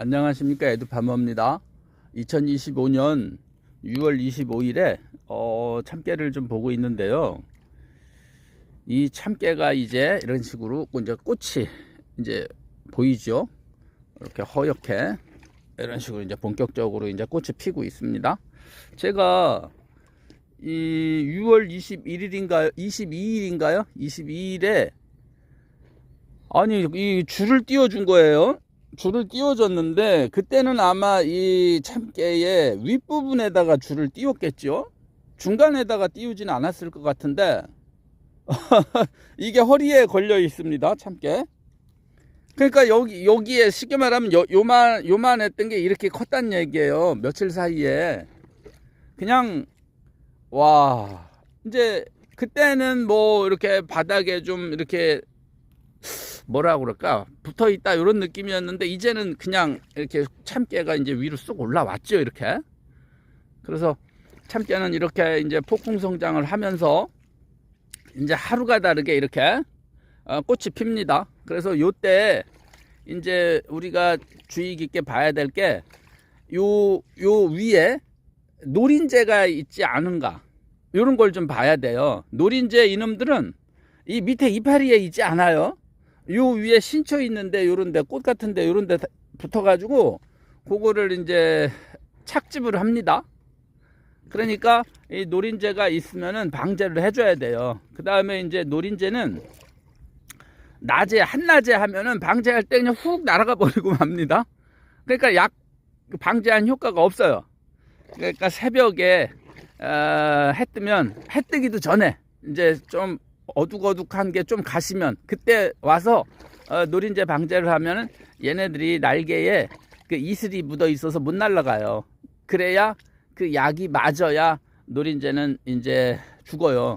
안녕하십니까. 에두파머입니다. 2025년 6월 25일에 어, 참깨를 좀 보고 있는데요. 이 참깨가 이제 이런 식으로 이제 꽃이 이제 보이죠? 이렇게 허옇게 이런 식으로 이제 본격적으로 이제 꽃이 피고 있습니다. 제가 이 6월 21일인가요? 22일인가요? 22일에 아니 이 줄을 띄워 준 거예요 줄을 띄워줬는데 그때는 아마 이 참깨의 윗부분에다가 줄을 띄웠겠죠? 중간에다가 띄우지는 않았을 것 같은데 이게 허리에 걸려 있습니다 참깨. 그러니까 여기 여기에 쉽게 말하면 요, 요만 요만했던 게 이렇게 컸단 얘기예요 며칠 사이에. 그냥 와 이제 그때는 뭐 이렇게 바닥에 좀 이렇게 뭐라 그럴까? 붙어 있다 이런 느낌이었는데 이제는 그냥 이렇게 참깨가 이제 위로 쑥 올라왔죠 이렇게. 그래서 참깨는 이렇게 이제 폭풍 성장을 하면서 이제 하루가 다르게 이렇게 어, 꽃이 핍니다. 그래서 요때 이제 우리가 주의 깊게 봐야 될게요요 위에 노린재가 있지 않은가. 이런 걸 좀 봐야 돼요. 노린재 이놈들은 이 밑에 이파리에 있지 않아요 요 위에 신초 있는데 요런데 꽃 같은데 요런데 붙어가지고 그거를 이제 착즙을 합니다. 그러니까 이 노린재가 있으면은 방제를 해줘야 돼요. 그 다음에 이제 노린재는 낮에 한낮에 하면은 방제할 때 그냥 훅 날아가 버리고 맙니다. 그러니까 약 방제한 효과가 없어요. 그러니까 새벽에 어, 해 뜨면 해 뜨기도 전에 이제 좀 어둑어둑한 게 좀 가시면 그때 와서 어, 노린재 방제를 하면은 얘네들이 날개에 그 이슬이 묻어 있어서 못 날아가요. 그래야 그 약이 맞아야 노린재는 이제 죽어요.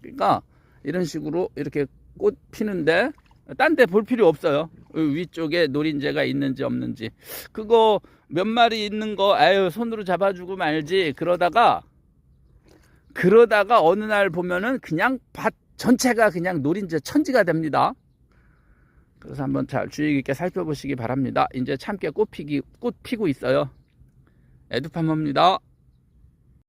그러니까 이런 식으로 이렇게 꽃 피는데 딴 데 볼 필요 없어요. 위쪽에 노린재가 있는지 없는지 그거 몇 마리 있는 거 아유 손으로 잡아주고 말지 그러다가 그러다가 어느 날 보면은 그냥 밭 전체가 그냥 노린재 천지가 됩니다. 그래서 한번 잘 주의 깊게 살펴보시기 바랍니다. 이제 참깨 꽃 피기 꽃 피고 있어요. 에두파머입니다.